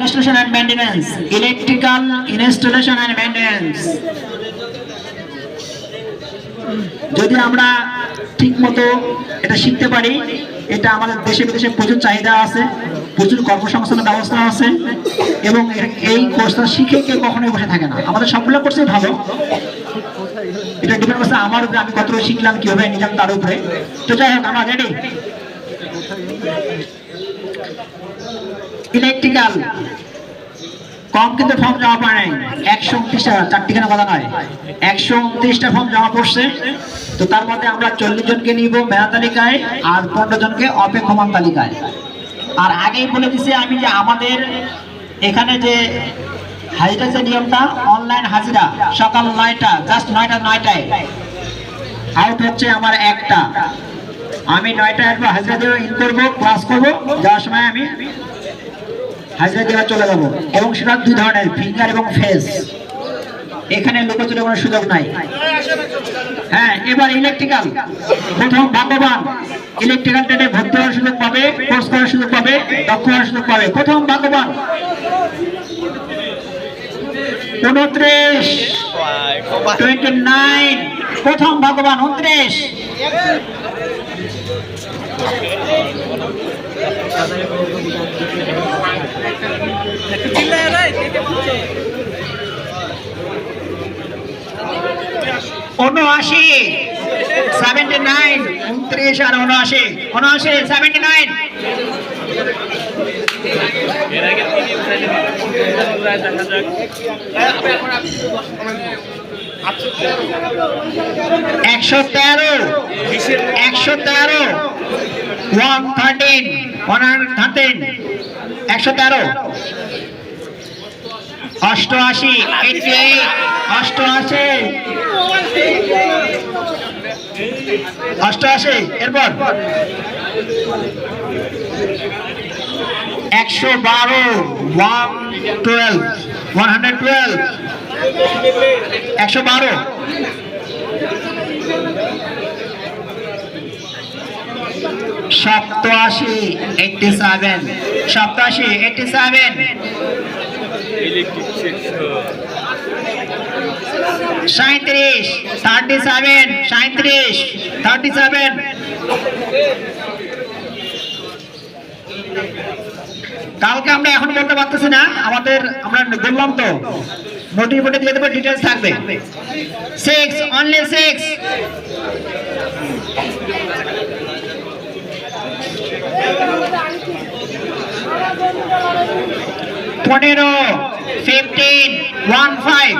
installation and maintenance. Electrical installation and maintenance. যদি আমরা ঠিক মতো এটা শিখতে পারি, এটা আমাদের দেশে বিদেশে প্রচুর চাহিদা আছে, প্রচুর কর্মসংস্থানের ব্যবস্থা আছে, এবং এই কোর্সটা শিখে কেউ কখনোই বসে থাকে না। আমাদের সবগুলো কোর্সই ভালো। এটা ডিপেন্ড করছে আমার উপরে, আমি কতটা শিখলাম, কীভাবে নিলাম তার উপরে। তো যাই হোক, আমরা রেডি ইলেকট্রিক্যাল। কম কিন্তু ফর্ম জমা পড়ে নাই। একশো উনত্রিশটা চারটি কেন কথা নয়। একশো উনত্রিশটা ফর্ম জমা পড়ছে। তো তার মধ্যে আমরা চল্লিশ জনকে নিব মেধা তালিকায় আর পনেরো জনকে অপেক্ষমান তালিকায়। আর আগেই বলে দিছি আমি যে আমাদের এখানে যে হাজিরা যে নিয়মটা অনলাইন হাজিরা, সকাল নয়টা জাস্ট নয়টা, নয়টায়। আউট হচ্ছে আমার একটা। আমি নয়টা আসব, হাজিরা দিয়ে ইন করব ক্লাস করব। যাওয়ার সময় আমি হাজিরা দেওয়া চলে যাব। এবং সেটা দুই ধরনের ফিঙ্গার এবং ফেস এখানে লুকোচুরি কোনো সুযোগ নাই। হ্যাঁ এবার ইলেকট্রিক্যাল প্রথম ভাগ্যবান। ইলেকট্রিক্যাল ট্রেডে ভর্তি হওয়ার সুযোগ পাবে কোর্স করার সুযোগ পাবে, দক্ষ হওয়ার সুযোগ পাবে। প্রথম ভাগ্যবান। টোয়েন্টি নাইন প্রথম ভাগ্যবান, উনত্রিশ। উনআশি সেভেন্টি নাইন উনত্রিশ আর উনআশি। উনআশি সেভেন্টি নাইন একশো তেরো একশো তেরো। ওয়ান থার্টিন ওয়ান থার্টিন একশো তেরো। অষ্টআশি এইটি এইট অষ্টআশি। অষ্টআশি, এরপর। একশো বারো, one twelve, one hundred twelve. একশো বারো। সপ্তআশি এইটটি সেভেন সপ্তআশি এইটটি সেভেন সাঁত্রিশ থার্টি সেভেন সাঁত্রিশ থার্টি সেভেন কালকে আমরা এখন বলতে পারতেছি না, আমাদের আমরা বললাম তো নোটিশ বোর্ডে দিয়ে দেবো ডিটেলস থাকবে। সিক্স অনলি সিক্স পনেরো ফিফটিন ওয়ান ফাইভ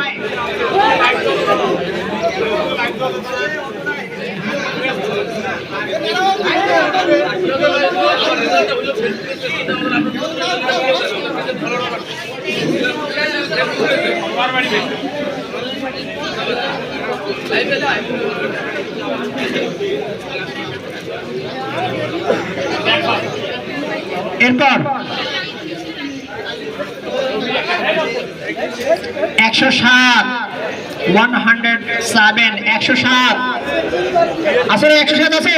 একশো সাত ওয়ান হান্ড্রেড সেভেন একশো সাত। আসলে একশো সাত আছে?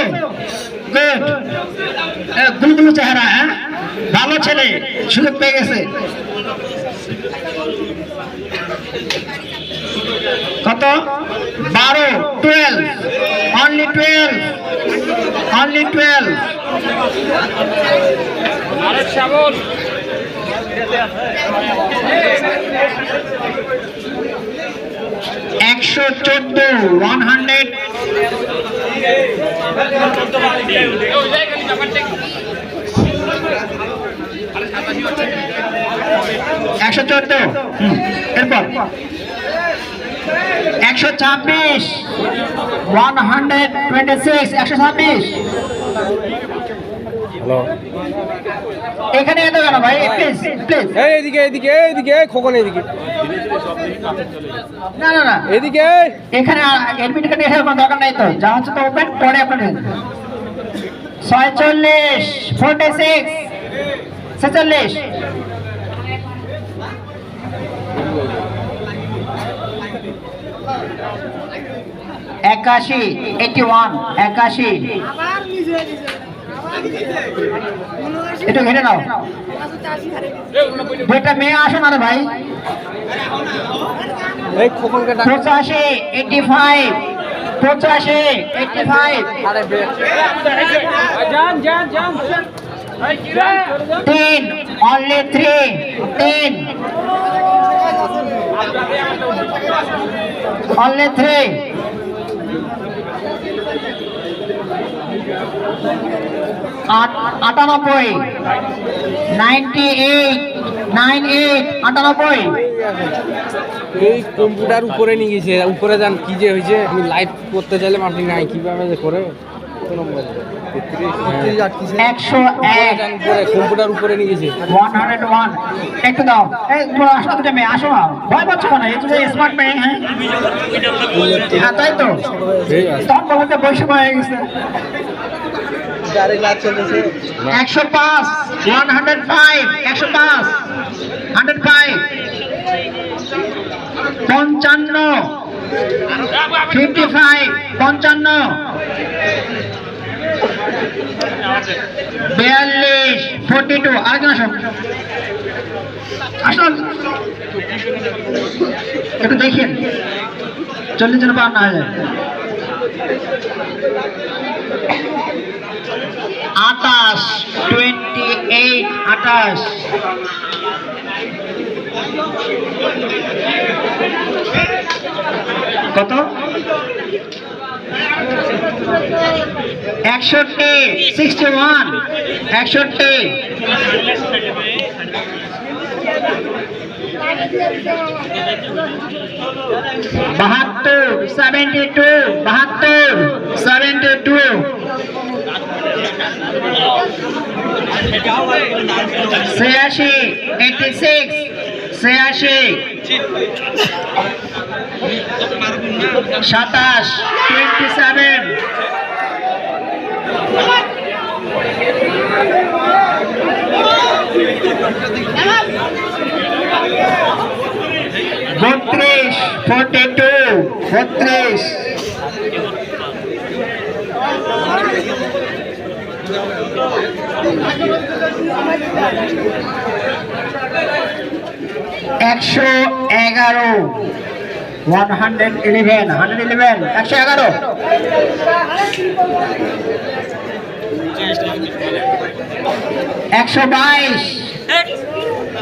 চেহারা হ্যাঁ? ভালো ছেলে, সুযোগ পেয়ে গেছে। কত? বারো twelve only twelve only twelve একশো চোদ্দ ওয়ান হান্ড্রেড একশো চোদ্দ এরপর। একশো ছাব্বিশ ওয়ান হান্ড্রেড টোয়েন্টি সিক্স একশো ছাব্বিশ। হ্যালো এখানে এত কেন ভাই? প্লিজ প্লিজ এই এদিকে এদিকে এদিকে খোকন এদিকে। না না না। এদিকে এখানে এডমিট কার্ড এসে কোনো দরকার নাই তো। যা হচ্ছে তো ওপেন পরে আপনার ছয়চল্লিশ ফোর্টি সিক্স ছেচল্লিশ। একাশি এইটি ওয়ান একাশি একটু ঘেরে নাও। দুইটা মেয়ে আসো না ভাই। পঁচাশি এইটি ফাইভ পঁচাশি এইটি ফাইভ তিন অনলি থ্রি তিন। অনলি থ্রি আটানব্বই নাইনটি এইট নাইন এইট আটানব্বই। এই কম্পিউটার উপরে নিয়ে গেছে উপরে যান কি যে হয়েছে? আপনি লাইভ করতে চাইলাম আপনি নাই কীভাবে যে করে? হ্যাঁ। একশো এক। কম্পিউটার উপরে নিয়ে গেছে। ওয়ান হান্ড্রেড ওয়ান একটু দাও। আসো দুটো মেয়ে আসো। ভয় পাচ্ছ কেন? এই যে স্মার্ট মেয়ে হ্যাঁ? হ্যাঁ তাই তো। তখন বলতে বৈষম্য হয়ে গেছে। একশো পাঁচ, ওয়ান হান্ড্রেড ফাইভ, একশো পাঁচ, হান্ড্রেড ফাইভ, পঞ্চান্ন, ফিফটি ফাইভ, পঞ্চান্ন, বিয়াল্লিশ, ফোরটি টু, আরেকজন আসো আসুন। একটু দেখেন। চল্লিশ জন পার না হয়ে যায়। আটাশ টোয়েন্টি এইট আটাশ কত? একষট্টি সিক্সটি ওয়ান একষট্টি। বাহাত্তর সেভেন্টি টু বাহাত্তর সেভেন্টি টু ছিয়াশি এইটি সিক্স ছিয়াশি সাতাশ টোয়েন্টি সেভেন বত্রিশ ফোর্টি টু বত্রিশ। একশো এগারো। One hundred eleven hundred eleven একশো এগারো। একশো বাইশ।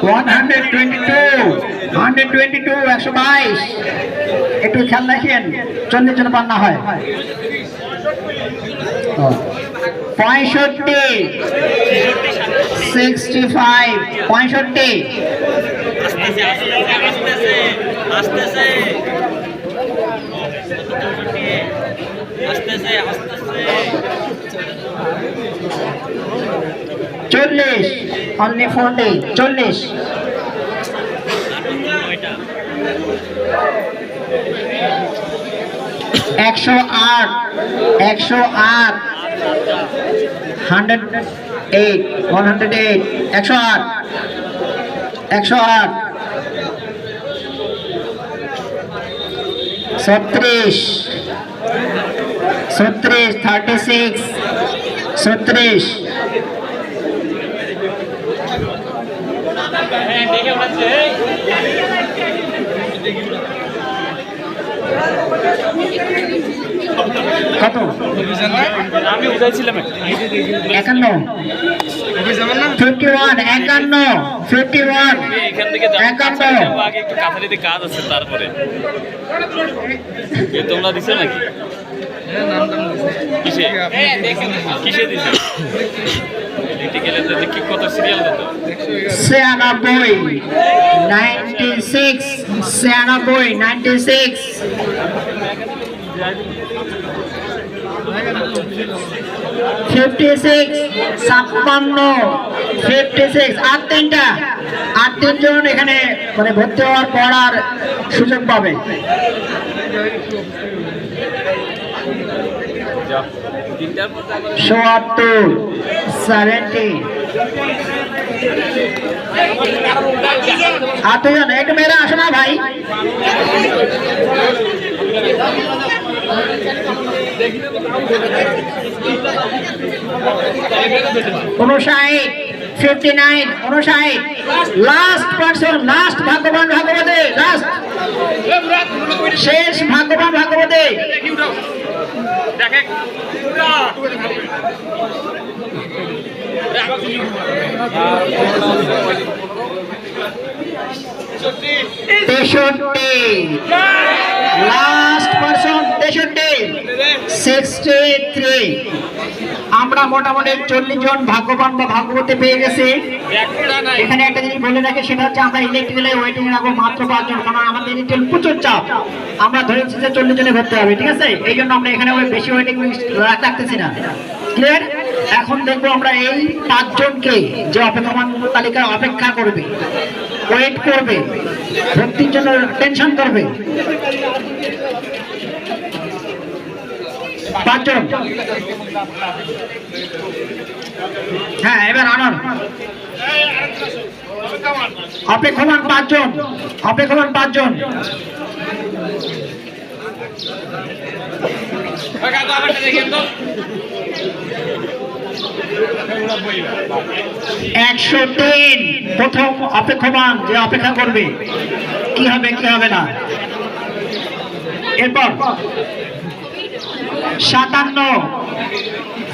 One hundred twenty two hundred twenty two একশো বাইশ। একটু খেয়াল রাখেন, চল্লিশ জন পান্না হয়। পঁয়ষট্টি। সিক্সটি ফাইভ পঁয়ষট্টি। চল্লিশ। অনলি ফোরটি চল্লিশ। একশো আট। একশো আট। Hundred eight one hundred eight একশো আট একশো আট ছত্রিশ ছত্রিশ থার্টি সিক্স ছত্রিশ কত আমি উঠাইছিলাম একান্ন। ফিফটি ওয়ান একান্ন। ফিফটি ওয়ান এখান থেকে যাব একান্ন। যাব, আগে একটু কাছারিতে কাজ আছে তারপরে। এ তোমরা দিছো নাকি? কিসে? কিসে দিছো? দেখতে গেলে তো দেখি কত সিরিয়াল কত ছিয়ানব্বই নাইনটি সিক্স ছিয়ানব্বই নাইনটি সিক্স ফিফটি সিক্স ছাপ্পান্ন ফিফটি সিক্স আর তিনটা, আর তিনজন এখানে মানে ভর্তি হওয়ার পড়ার সুযোগ পাবে। চুয়াত্তর সেভেন্টি আর দুজন একটু মেয়েরা আসো না ভাই। উনষাট ফিফটি নাইন উনষাট। লাস্ট পার্সন লাস্ট ভাগ্যবান ভাগ্যবতী লাস্ট শেষ ভাগ্যবান ভাগ্যবতী দেখে। তেষট্টি। লাস্ট পার্সন তেষট্টি। সিক্সটি থ্রি আমরা মোটামুটি চল্লিশ জন ভাগ্যবান বা ভাগ্যবতী পেয়ে গেছি। এখানে একটা জিনিস বলে রাখি, সেটা হচ্ছে আমরা ইলেকট্রিক্যালে ওয়েটিং রাখব মাত্র পাঁচজন কারণ আমাদের ইলেকট্রিক্যাল প্রচুর চাপ। আমরা ধরেছি যে চল্লিশ জনে ভর্তি হবে, ঠিক আছে? এই জন্য আমরা এখানে বেশি ওয়েটিং রাখতেছি না। ক্লিয়ার এখন দেখব আমরা এই পাঁচজনকে যে অপেক্ষমান তালিকায় অপেক্ষা করবে ওয়েট করবে ভর্তির জন্য টেনশন করবে। পাঁচজন। হ্যাঁ এবার আনন্দ অপেক্ষমান পাঁচজন অপেক্ষমান পাঁচজন। একশো তিন। প্রথম অপেক্ষমান যে অপেক্ষা করবে, কি হবে কি হবে না? এরপর সাতান্ন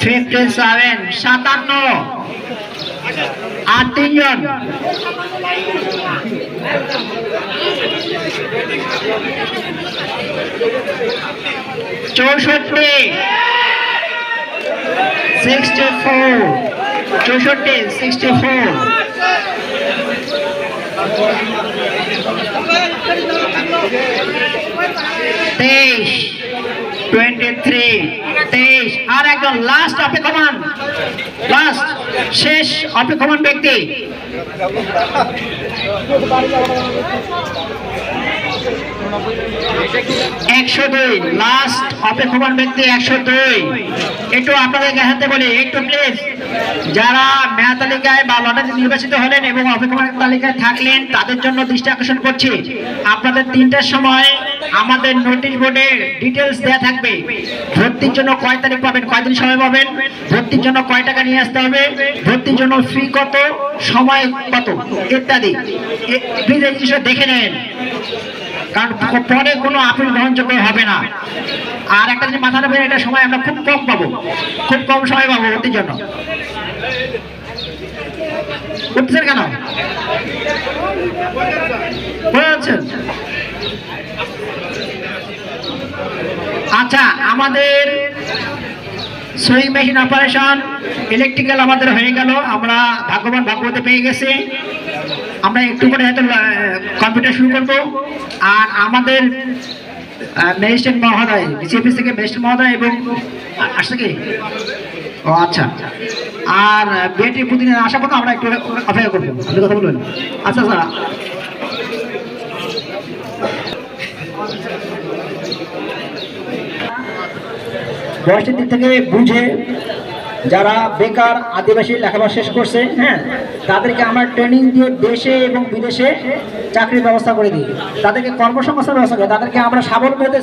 ফিফটি সেভেন সাতান্ন। আর তিনজন। চৌষট্টি। সিক্সটি ফোর চৌষট্টি সিক্সটি ফোর তেইশ টোয়েন্টি থ্রি তেইশ আর একজন লাস্ট অপেক্ষমান লাস্ট শেষ অপেক্ষমান ব্যক্তি। একশো দুই লাস্ট অপেক্ষমান ব্যক্তি একশো দুই। একটু আপনাদেরকে হাতে বলি, একটু প্লিজ যারা মেয়া তালিকায় বা লটারি নির্বাচিত হলেন এবং অপেক্ষমান তালিকায় থাকলেন, তাদের জন্য দৃষ্টি আকর্ষণ করছি। আপনাদের তিনটার সময় আমাদের নোটিশ বোর্ডে ডিটেলস দেওয়া থাকবে। ভর্তির জন্য কয় তারিখ পাবেন কয়দিন সময় পাবেন? ভর্তির জন্য কয় টাকা নিয়ে আসতে হবে? ভর্তির জন্য ফি কত? সময় কত? ইত্যাদি। দেখে নেন। কারণ পরে কোনো আপিল গ্রহণযোগ্য হবে না। আর একটা জিনিস মাথা রাখবেন, এটা সময় আমরা খুব কম পাবো। খুব কম সময় পাবো ভর্তির জন্য। উঠছেন কেন? পারছেন? আচ্ছা আমাদের সুইং মেশিন অপারেশন ইলেকট্রিক্যাল আমাদের হয়ে গেল। আমরা ভাগ্যবান ভাগ্যবতে পেয়ে গেছি। আমরা একটু করে হয়তো কম্পিউটার শুরু করব। আর আমাদের ম্যাজিস্ট্রেট মহোদয় বিসিএফি থেকে ম্যাজিস্ট্রেট মহোদয় এবং আসছে কি? ও আচ্ছা। আর বিএটি প্রতিদিন আসা পর্যন্ত আমরা একটু অপেক্ষা করব। আপনি কথা বলবেন? আচ্ছা আচ্ছা। বয়সের দিক থেকে বুঝে যারা বেকার আদিবাসী লেখাপড়া শেষ করছে হ্যাঁ তাদেরকে আমরা ট্রেনিং দিয়ে দেশে এবং বিদেশে চাকরির ব্যবস্থা করে দিই। তাদেরকে কর্মসংস্থান ব্যবস্থা করি, তাদেরকে আমরা স্বাবলম্বী করতে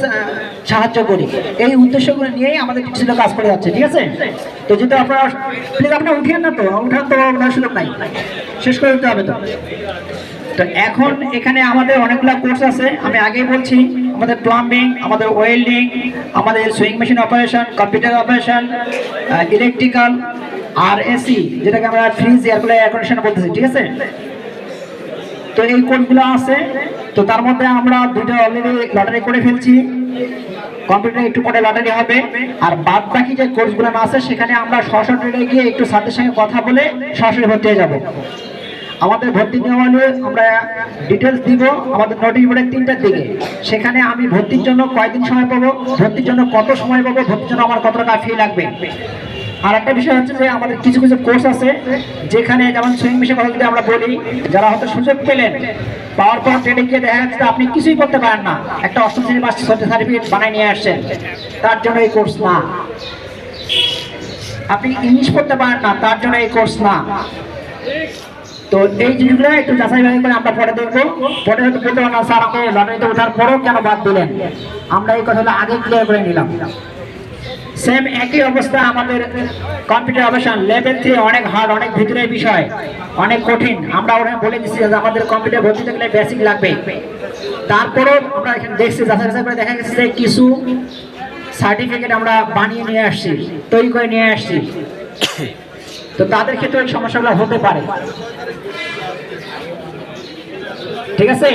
সাহায্য করি। এই উদ্দেশ্যগুলো নিয়েই আমাদের কিছু কাজ করে যাচ্ছে, ঠিক আছে? তো যদি আপনারা প্লিজ আপনারা উঠিয়ে না তো উঠান তো আপনার সুযোগ নাই। শেষ করে দিতে হবে তো। তো এখন এখানে আমাদের অনেকগুলো কোর্স আছে। আমি আগেই বলছি, আমাদের প্লাম্বিং আমাদের ওয়েল্ডিং আমাদের sewing machine operation computer operation electrical আর এসি যেটাকে আমরা fridge air cooler air condition বলতেছি, ঠিক আছে? তো এই কোর্সগুলো আছে। তো তার মধ্যে আমরা দুটো অলরেডি লটারি করে ফেলছি। কম্পিউটার একটু পরে লটারি হবে। আর বাদ বাকি যে কোর্সগুলো আছে, সেখানে আমরা সরাসরি গিয়ে একটু স্যারদের সঙ্গে কথা বলে সরাসরি ভর্তি হয়ে যাব। আমাদের ভর্তি নেওয়া হলে আমরা ডিটেলস দিব। আমাদের নোটিশ বোর্ডের তিনটার দিকে। সেখানে আমি ভর্তির জন্য কয়দিন সময় পাবো, ভর্তির জন্য কত সময় পাবো, ভর্তির জন্য আমার কত টাকা ফি লাগবে। আর একটা বিষয় হচ্ছে যে আমাদের কিছু কিছু কোর্স আছে, যেখানে যেমন সুইং মেশিন কথা যদি আমরা বলি, যারা হয়তো সুযোগ পেলেন, পাওয়ার পর ট্রেনে গিয়ে দেখা যাচ্ছে আপনি কিছুই করতে পারেন না। একটা অষ্টম শ্রেণি পাস সার্টিফিকেট বানায় নিয়ে আসছেন। তার জন্য এই কোর্স না। আপনি ইংলিশ পড়তে পারেন না, তার জন্য এই কোর্স না। তো এই জিনিসগুলো একটু যাচাই বাছাই করে আমরা পরে দেখব। পরে হয়তো বলতে পারব না স্যার আপনি লটারিতে ওঠার পরেও কেন বাদ দিলেন। আমরা এই কথাটা আগে ক্লিয়ার করে নিলাম। সেম একই অবস্থা আমাদের কম্পিউটার অপারেশন লেভেল থ্রি অনেক হার্ড অনেক ভিতরের বিষয়, অনেক কঠিন। আমরা ওখানে বলে দিচ্ছি যে আমাদের কম্পিউটার ভর্তি থাকলে বেসিক লাগবে। তারপরেও আমরা এখানে দেখছি, যাচাই যাচাই করে দেখা গেছে যে কিছু সার্টিফিকেট আমরা বানিয়ে নিয়ে আসছি, তৈরি করে নিয়ে আসছি। তো তাদের ক্ষেত্রে সমস্যাগুলো হতে পারে। ঠিক আছে?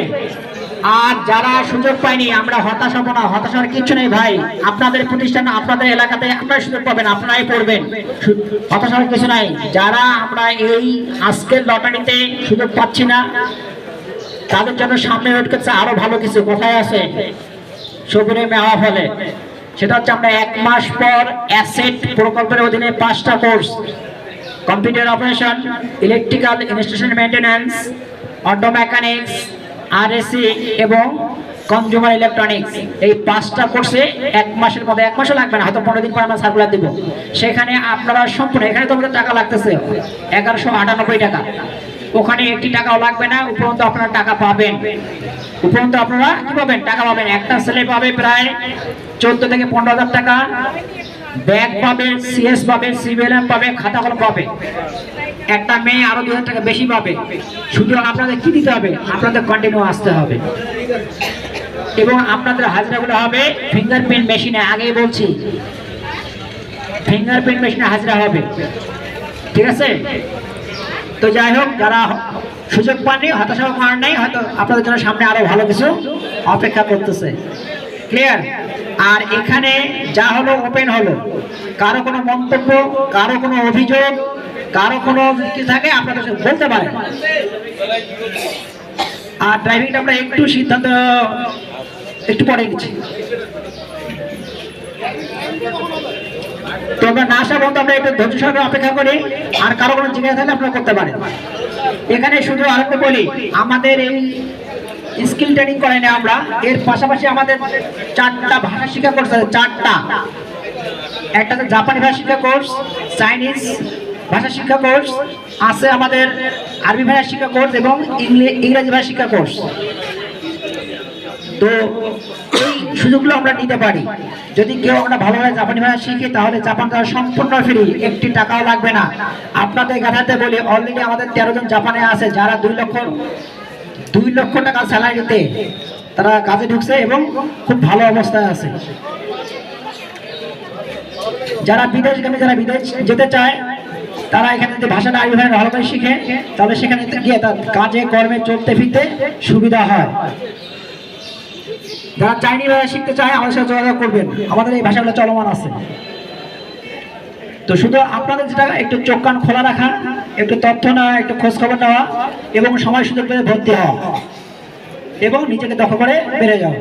আর যারা সুযোগ পায়নি, আমরা হতাশ হব না। হতাশার কিছু নেই ভাই। আপনাদের প্রতিষ্ঠান, আপনাদের এলাকাতে আপনারা সুযোগ পাবেন, আপনারাই পড়বেন। হতাশার কিছু নাই। যারা আমরা এই আজকের লটারিতে সুযোগ পাচ্ছি না, তাদের জন্য সামনে ওয়েট করছে আরও ভালো কিছু। কোথায় আছে সবুরে মেওয়া ফলে। সেটা হচ্ছে আমরা এক মাস পর অ্যাসেট প্রকল্পের অধীনে পাঁচটা course computer operation electrical installation maintenance auto mechanics RAC এবং কনজিউমার ইলেকট্রনিক্স এই পাঁচটা কোর্সে এক মাসের মধ্যে, এক মাসও লাগবে না, হয়তো পনেরো দিন পর আমরা সার্কুলার দিব। সেখানে আপনারা সম্পূর্ণ, এখানে তো আমাদের টাকা লাগতেছে, এগারোশো আটানব্বই টাকা। ওখানে একটি টাকাও লাগবে না, উপরন্ত আপনারা টাকা পাবেন। উপরন্ত আপনারা কি পাবেন? টাকা পাবেন। একটা ছেলে পাবে প্রায় চোদ্দ থেকে পনেরো হাজার টাকা। ব্যাগ পাবে সিএস পাবে সিভিএলএম পাবে, খাতা কলম পাবে। একটা মেয়ে আরও দু হাজার টাকা বেশি পাবে। শুধু আপনাদের কি দিতে হবে? আপনাদের কন্টিনিউ আসতে হবে। এবং আপনাদের হাজিরাগুলো হবে ফিঙ্গারপ্রিন্ট মেশিনে আগেই বলছি ফিঙ্গারপ্রিন্ট মেশিনে হাজিরা হবে। ঠিক আছে? তো যাই হোক, যারা সুযোগ পাননি হতাশা করার নেই, হয়তো আপনাদের জন্য সামনে আরও ভালো কিছু অপেক্ষা করতেছে। ক্লিয়ার আর এখানে যা হলো ওপেন হলো। কারও কোনো মন্তব্য, কারও কোনো অভিযোগ, কারও কোনো কি থাকে আপনাদের সাথে বলতে পারেন। আর ড্রাইভিংটা আমরা একটু সিদ্ধান্ত, একটু পরে নিচ্ছি তো আমরা না আসা বন্ধু আমরা একটু ধৈর্য সহকারে অপেক্ষা করি, আর কারও কোনো জিজ্ঞাসা থাকলে আপনারা করতে পারেন। এখানে শুধু আরেকটা বলি, আমাদের এই স্কিল ট্রেনিং করাই না আমরা। এর পাশাপাশি আমাদের চারটা ভাষা শিক্ষা কোর্স আছে, চারটা। একটা জাপানি ভাষা শিক্ষা কোর্স, চাইনিজ ভাষা শিক্ষা কোর্স, আছে আমাদের আরবি ভাষা শিক্ষা কোর্স এবং ইংরেজি ভাষা শিক্ষা কোর্স। তো এই সুযোগগুলো আমরা নিতে পারি। যদি কেউ আমরা ভালোভাবে জাপানি ভাষা শিখি, তাহলে জাপান যাওয়া সম্পূর্ণ ফ্রি, একটি টাকাও লাগবে না। আপনাদের গাথাতে বলি অলরেডি আমাদের তেরো জন জাপানে আছে, যারা দুই লক্ষ দুই লক্ষ টাকা স্যালারিতে তারা কাজে ঢুকছে এবং খুব ভালো অবস্থায় আছে। যারা বিদেশগামী যারা বিদেশ যেতে চায়, তারা এখানে যদি ভাষাটা ভাষা ভালো করে শিখে, তাহলে সেখানে গিয়ে তার কাজে, কর্মে, চলতে ফিরতে সুবিধা হয়। যারা চাইনি ভাষা শিখতে চায়, আমাদের সাথে যোগাযোগ করবেন। আমাদের এই ভাষাগুলো চলমান আছে। তো শুধু আপনাদের যেটা, একটু চোখ কান খোলা রাখা, একটু তথ্য নেওয়া, একটু খোঁজ খবর নেওয়া এবং সময় সুযোগ পেলে ভর্তি হওয়া এবং নিজেকে দখল করে বেড়ে যাওয়া।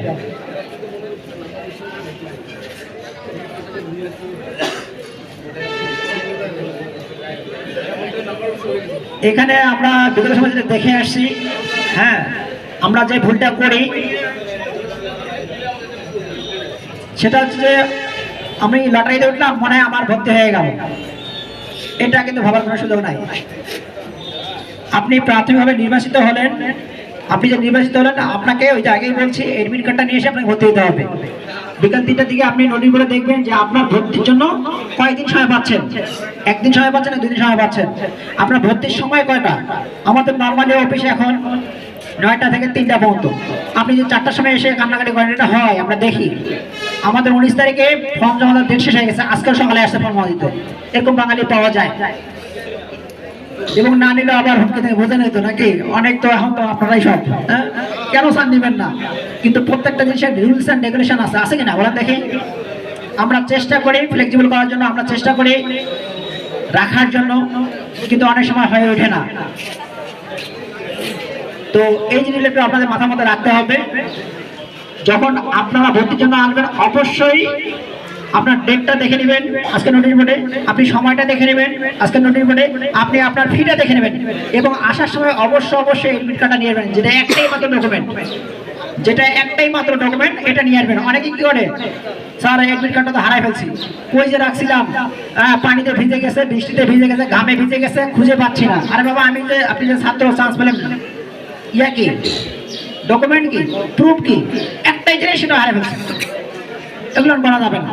এখানে আমরা সময় যেটা দেখে আসছি হ্যাঁ আমরা যে ভুলটা করি, সেটা হচ্ছে যে আমি লটারিতে উঠলাম, মনে হয় আমার ভর্তি হয়ে গেল। এটা কিন্তু ভাবার কোনো সুযোগ নাই। আপনি প্রাথমিকভাবে নির্বাচিত হলেন। আপনি যে নির্বাচিত হলেন, আপনাকে ওই যে আগেই বলছি এডমিট কার্ডটা নিয়ে এসে আপনাকে ভর্তি হতে হবে। বিকাল তিনটার দিকে আপনি নোটিশ করে দেখবেন যে আপনার ভর্তির জন্য কয়েকদিন সময় পাচ্ছেন? একদিন সময় পাচ্ছেন দুদিন সময় পাচ্ছেন? আপনার ভর্তির সময় কয়টা? আমাদের নর্মালি অফিসে এখন নয়টা থেকে তিনটা পর্যন্ত। আপনি যদি চারটার সময় এসে কান্নাকাটি করেন, এটা হয়, আমরা দেখি। আমাদের উনিশ তারিখে ফর্ম জমা দেওয়ার শেষ হয়ে গেছে আজকাল সকালে আসতে ফর্ম দিতে এরকম বাঙালি পাওয়া যায়। এবং না নিলে আবার হুমকি থেকে বোঝেন তো নাকি? অনেক তো এখন তো আপনারাই সব হ্যাঁ? কেন সান নিবেন না? কিন্তু প্রত্যেকটা জিনিসের রুলস অ্যান্ড রেগুলেশন আছে আছে কিনা বলেন দেখি। আমরা চেষ্টা করি ফ্লেক্সিবল করার জন্য, আমরা চেষ্টা করি রাখার জন্য, কিন্তু অনেক সময় হয়ে ওঠে না। তো এই জিনিসটা একটু আপনাদের মাথার মধ্যে রাখতে হবে। যখন আপনারা ভর্তির জন্য আসবেন, অবশ্যই আপনার ডেটটা দেখে নেবেন আজকে নোটিশ বোর্ডে আপনি সময়টা দেখে নেবেন আজকে নোটিশ বোর্ডে আপনি আপনার ফিটা দেখে নেবেন এবং আসার সময় অবশ্যই অবশ্যই এডমিট কার্ডটা নিয়ে নেবেন যেটা একটাই মাত্র ডকুমেন্ট যেটা একটাই মাত্র ডকুমেন্ট এটা নিয়ে আসবেন। অনেকে কি করে? স্যার এডমিট কার্ডটা তো হারাই ফেলছি। কই যে রাখছিলাম? পানিতে ভিজে গেছে, বৃষ্টিতে ভিজে গেছে, ঘামে ভিজে গেছে, খুঁজে পাচ্ছি না। আরে বাবা, আমি যে, আপনি যে ছাত্র চান্স পেলেন। ইয়া কি? ডকুমেন্ট কি? প্রুফ কি? একটাই জিনিস সেটা হারে ফেলছে। এগুলো বলা যাবে না।